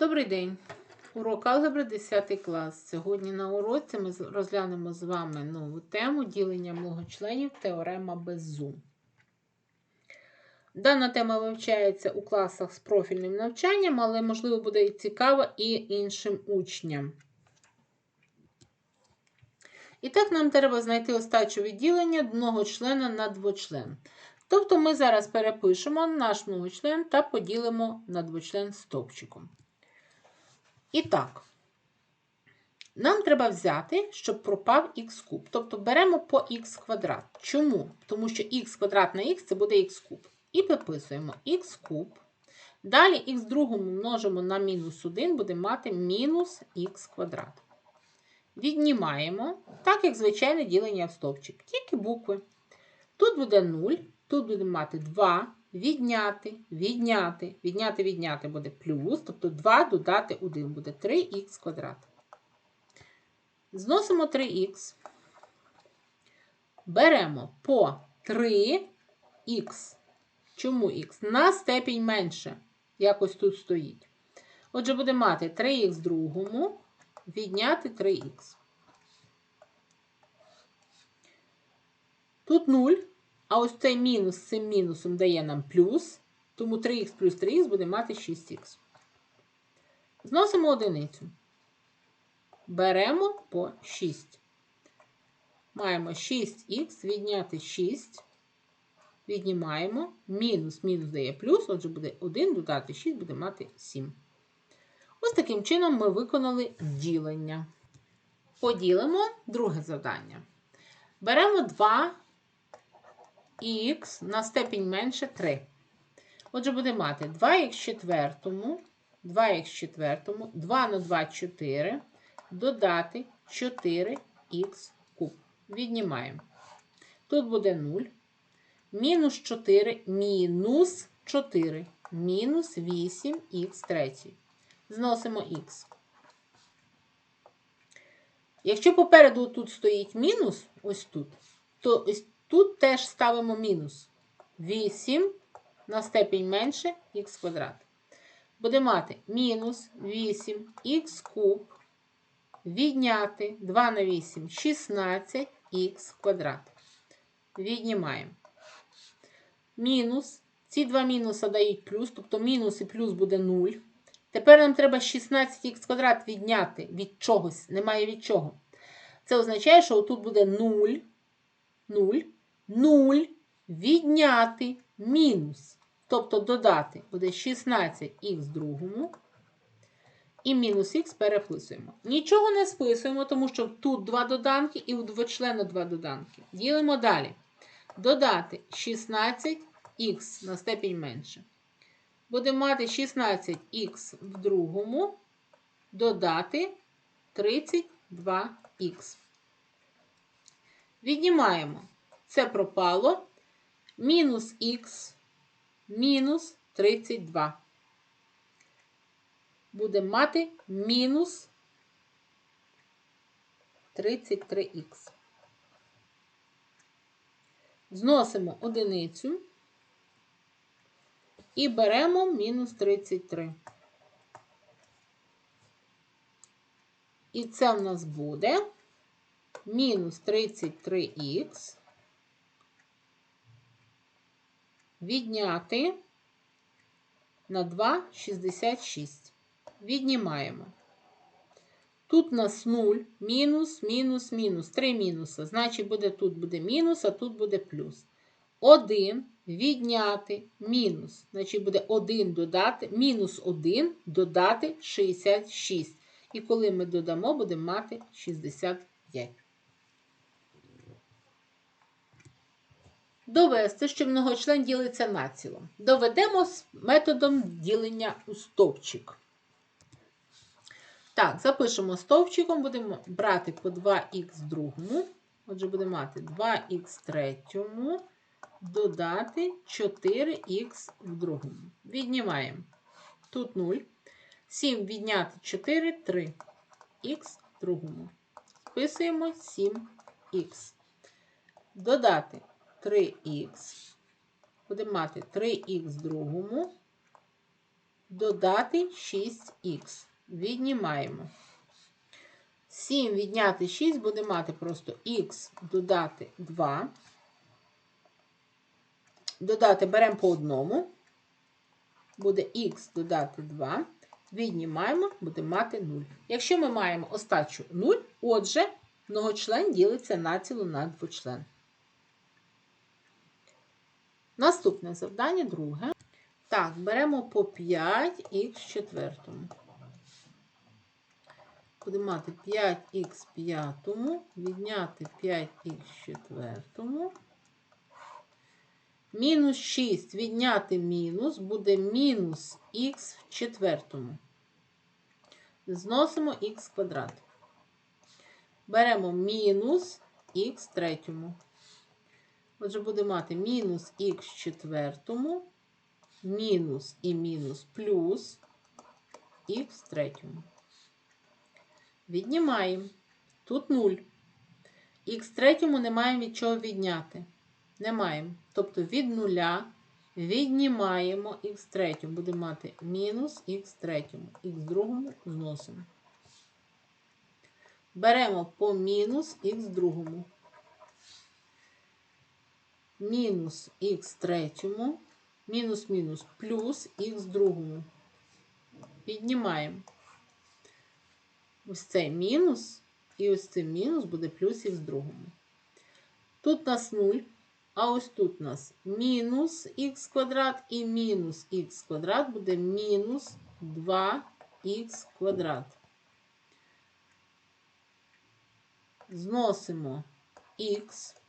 Добрий день! Урок алгебри 10 клас. Сьогодні на уроці ми розглянемо з вами нову тему ділення многочленів теорема Беззу. Дана тема вивчається у класах з профільним навчанням, але, можливо, буде і цікава і іншим учням. І так нам треба знайти остачу відділення многочлена на двочлен. Тобто ми зараз перепишемо наш многочлен та поділимо на двочлен стовпчиком. І так, нам треба взяти, щоб пропав х куб. Тобто беремо по х квадрат. Чому? Тому що х квадрат на х це буде х куб. І виписуємо х куб. Далі х другому множимо на мінус 1, будемо мати мінус х квадрат. Віднімаємо, так як звичайне ділення в стовпчик, тільки букви. Тут буде 0, тут будемо мати 2, відняти, відняти, відняти, відняти буде плюс, тобто 2 додати 1 буде 3х квадрат. Зносимо 3х. Беремо по 3х. Чому х? На степінь менше. Якось тут стоїть. Отже, буде мати 3х другому, відняти 3х. Тут 0. А ось цей мінус з цим мінусом дає нам плюс, тому 3х плюс 3х буде мати 6х. Зносимо одиницю. Беремо по 6. Маємо 6х, відняти 6. Віднімаємо. Мінус, мінус дає плюс, отже, буде 1 додати 6, буде мати 7. Ось таким чином ми виконали ділення. Поділимо друге завдання. Беремо 2 х на степінь менше 3. Отже, буде мати 2х четвертому, 2х четвертому, 2 на 2 4, додати 4х куб. Віднімаємо. Тут буде 0. Мінус 4, мінус 4, мінус 8х третій. Зносимо х. Якщо попереду тут стоїть мінус, ось тут, то ось Тут теж ставимо мінус 8 на степінь менше х квадрат. Буде мати мінус 8х куб відняти 2 на 8 16х квадрат. Віднімаємо. Мінус. Ці два мінуса дають плюс, тобто мінус і плюс буде 0. Тепер нам треба 16х квадрат відняти від чогось. Немає від чого. Це означає, що тут буде 0. 0. 0 відняти мінус. Тобто додати буде 16х другому. І мінус х переписуємо. Нічого не списуємо, тому що тут два доданки і у двочлена два доданки. Ділимо далі. Додати 16х на степінь менше. Будемо мати 16х в другому, додати 32х. Віднімаємо. Це пропало. Мінус х мінус 32. Будемо мати мінус 33х. Зносимо одиницю і беремо мінус 33. І це в нас буде мінус 33х. Відняти на 2,66. Віднімаємо. Тут у нас 0, мінус, мінус, мінус. 3 мінуса. Значить, буде тут буде мінус, а тут буде плюс. 1 відняти мінус. Значить, буде 1 додати, мінус 1 додати 66. І коли ми додамо, будемо мати 65. Довести, що многочлен ділиться націло. Доведемо з методом ділення у стовпчик. Так, запишемо стовпчиком, будемо брати по 2х другому. Отже, будемо мати 2х третьому, додати 4х в другому. Віднімаємо. Тут 0. 7 відняти 4, 3. Х в другому. Списуємо 7х. Додати 3х. Будемо мати 3х другому, додати 6х. Віднімаємо. 7 відняти 6 буде мати просто х додати 2. Додати беремо по одному. Буде х додати 2. Віднімаємо, буде мати 0. Якщо ми маємо остачу 0, отже, многочлен ділиться націло на двочлен. Наступне завдання друге. Так, беремо по 5х четвертому. Будемо мати 5х п'ятому, відняти 5х четвертому. Мінус 6 відняти мінус буде мінус х в четвертому. Зносимо х квадрат. Беремо мінус х третьому. Отже, буде мати мінус х четвертому, мінус і мінус плюс х третьому. Віднімаємо. Тут 0. Х третьому не маємо від чого відняти. Не маємо. Тобто від нуля віднімаємо х третьому. Будемо мати мінус х третьому. Х другому зносимо. Беремо по мінус х другому. Мінус х третьому. Мінус мінус плюс х другому. Піднімаємо. Ось цей мінус, і ось цей мінус буде плюс х другому. Тут у нас 0, а ось тут у нас мінус х квадрат і мінус х квадрат буде мінус 2х квадрат. Зносимо х.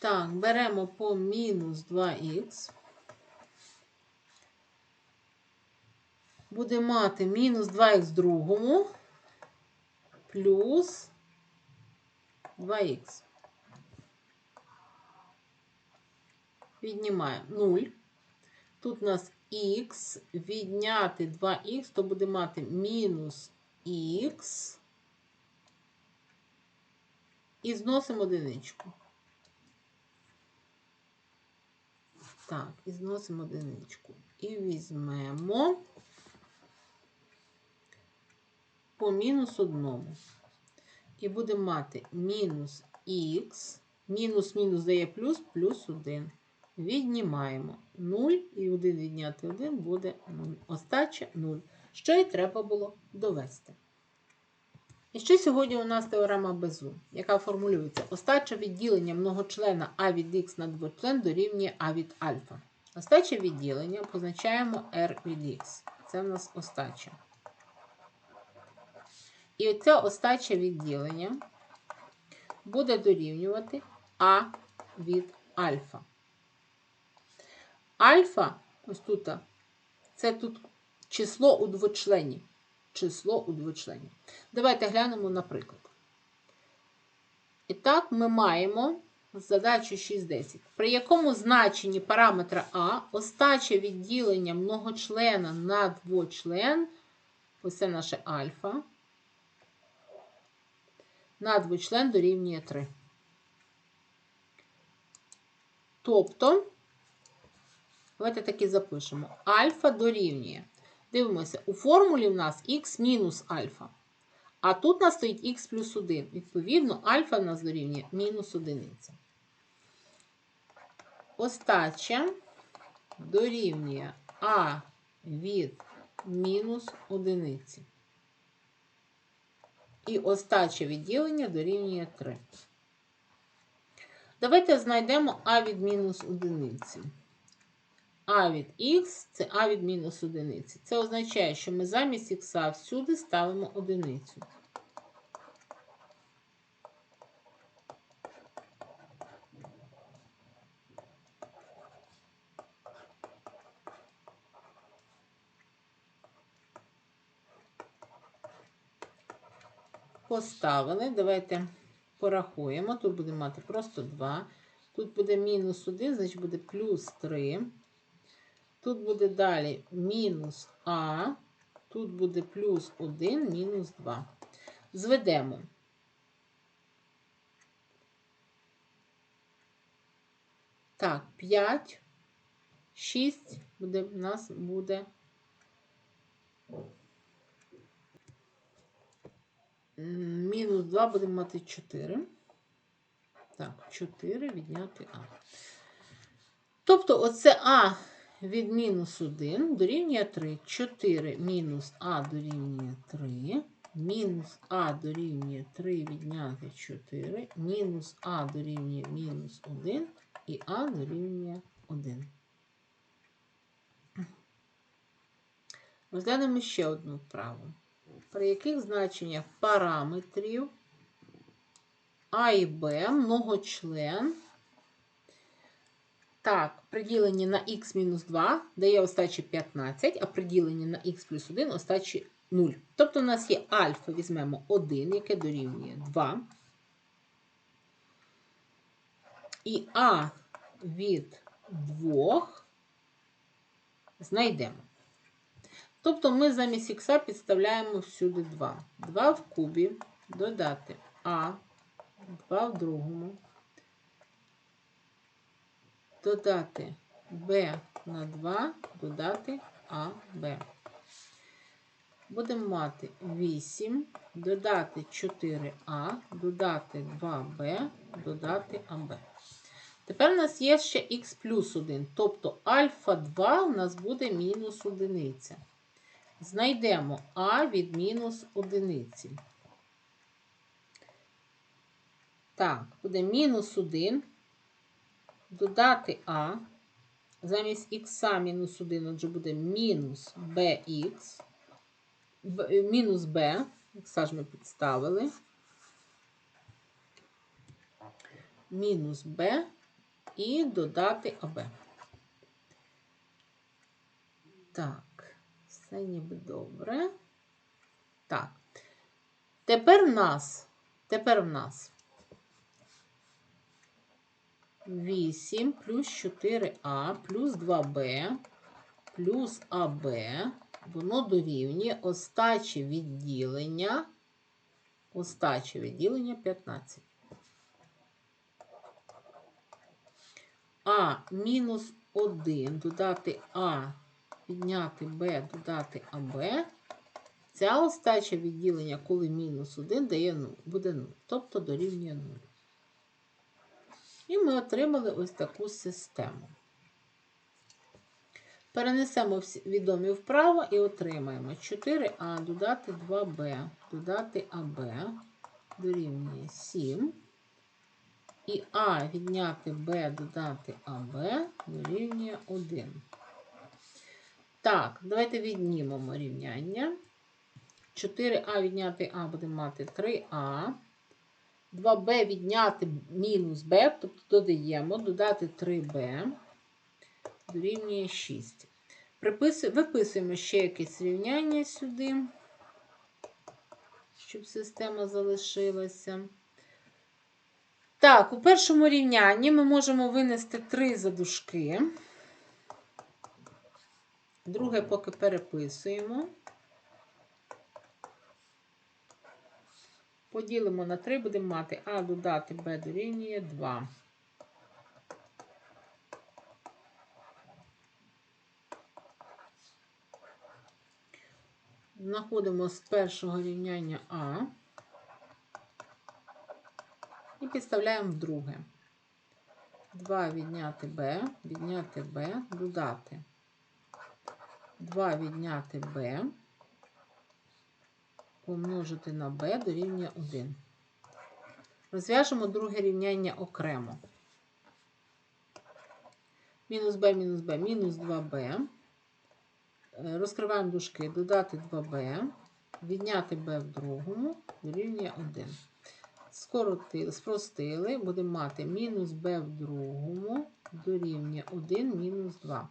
Так, беремо по мінус 2х. Буде мати мінус 2х другому плюс 2х. Віднімаємо 0. Тут у нас х відняти 2х, то буде мати мінус х. І зносимо одиничку. Так, і зносимо одиничку. І візьмемо по мінус одному. І будемо мати мінус х, мінус мінус дає плюс, плюс 1. Віднімаємо 0 і 1 відняти 1 буде 0. Остача 0. Що і треба було довести. І ще сьогодні у нас теорема Безу, яка формулюється остача відділення многочлена А від х на двочлен дорівнює А від альфа. Остача відділення позначаємо R від х. Це в нас остача. І оце остача відділення буде дорівнювати А від альфа. Альфа, ось тут, це тут число у двочлені. Число у двочлені. Давайте глянемо наприклад. І так, ми маємо задачу 6.10, при якому значенні параметра А остача відділення многочлена на двочлен, ось це наше альфа, на двочлен дорівнює 3. Тобто, давайте таки запишемо. Альфа дорівнює. Дивимося, у формулі в нас х мінус альфа. А тут у нас стоїть х плюс 1. Відповідно, альфа в нас дорівнює мінус 1. Остача дорівнює А від мінус 1. І остача відділення дорівнює 3. Давайте знайдемо А від мінус 1. А від х це А від мінус 1. Це означає, що ми замість х всюди ставимо одиницю. Поставили. Давайте порахуємо. Тут будемо мати просто 2. Тут буде мінус 1, значить буде плюс 3. Тут буде далі мінус А, тут буде плюс 1, мінус 2. Зведемо. Так, 5, 6 буде, у нас буде. Мінус 2 будемо мати 4. Так, 4 відняти А. Тобто оце А від мінус 1 дорівнює 3. 4 мінус А дорівнює 3. Мінус А дорівнює 3 відняти 4. Мінус А дорівнює мінус 1. І А дорівнює 1. Розглянемо ще одну вправу. При яких значеннях параметрів А і Б многочлен так, приділені на х-2 дає остачі 15, а приділені на х плюс 1 остачі 0. Тобто у нас є альфа, візьмемо 1, яке дорівнює 2. І А від 2 знайдемо. Тобто ми замість х підставляємо всюди 2. 2 в кубі додати А, 2 в другому додати b на 2, додати АБ. Будемо мати 8, додати 4А, додати 2b, додати АБ. Тепер у нас є ще х плюс 1, тобто альфа 2 у нас буде мінус одиниця. Знайдемо А від мінус одиниці. Так, буде мінус 1 додати А. Замість х мінус 1, отже, буде мінус bx, б- мінус b, х ж ми підставили. Мінус b і додати АБ. Так, все ніби добре. Так. Тепер в нас, тепер в нас 8 плюс 4а плюс 2b плюс АБ, воно дорівнює остачі відділення, остачі відділення 15. А мінус 1 додати А, підняти Б, додати АБ. Ця остача відділення, коли мінус 1 дає 0, буде 0, тобто дорівнює 0. І ми отримали ось таку систему. Перенесемо відомі вправо і отримаємо 4а додати 2b, додати АБ дорівнює 7. І А відняти Б додати АБ дорівнює 1. Так, давайте віднімемо рівняння. 4а відняти А будемо мати 3а. 2b відняти мінус b, тобто додаємо, додати 3b, дорівнює 6. Припису- Виписуємо ще якесь рівняння сюди, щоб система залишилася. Так, у першому рівнянні ми можемо винести 3 задушки. Друге поки переписуємо. Поділимо на 3, будемо мати А додати Б дорівнює 2. Знаходимо з першого рівняння А і підставляємо в друге. 2 відняти Б, відняти Б, додати. 2 відняти Б помножити на b дорівнює 1. Розв'яжемо друге рівняння окремо. Мінус b, мінус b, мінус 2b. Е, Розкриваємо дужки, додати 2b, відняти b в другому, дорівнює 1. Скоротили, спростили, будемо мати мінус b в другому, дорівнює 1, мінус 2.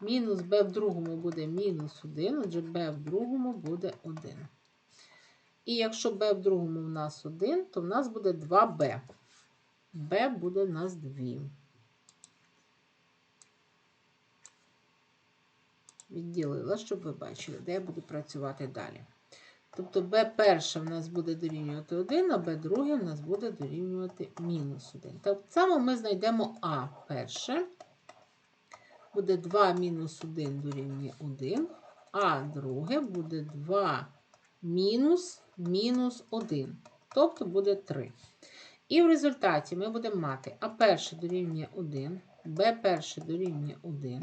Мінус b в другому буде мінус 1, отже b в другому буде 1. І якщо b в другому в нас 1, то в нас буде 2b. b буде в нас 2. Відділила, щоб ви бачили, де я буду працювати далі. Тобто b перше в нас буде дорівнювати 1, а b друге в нас буде дорівнювати мінус 1. Так само ми знайдемо а перше. Буде 2 мінус 1 дорівнює 1, а друге буде 2 мінус мінус 1. Тобто буде 3. І в результаті ми будемо мати а перше дорівнює 1, b перше дорівнює 1.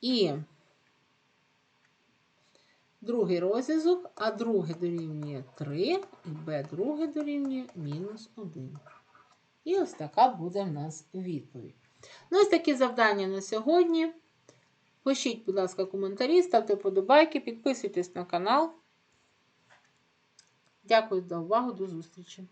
І другий розв'язок, а друге дорівнює 3, і b друге дорівнює мінус 1. І ось така буде в нас відповідь. Ну, ось такі завдання на сьогодні. Пишіть, будь ласка, коментарі, ставте вподобайки, підписуйтесь на канал. Дякую за увагу, до зустрічі!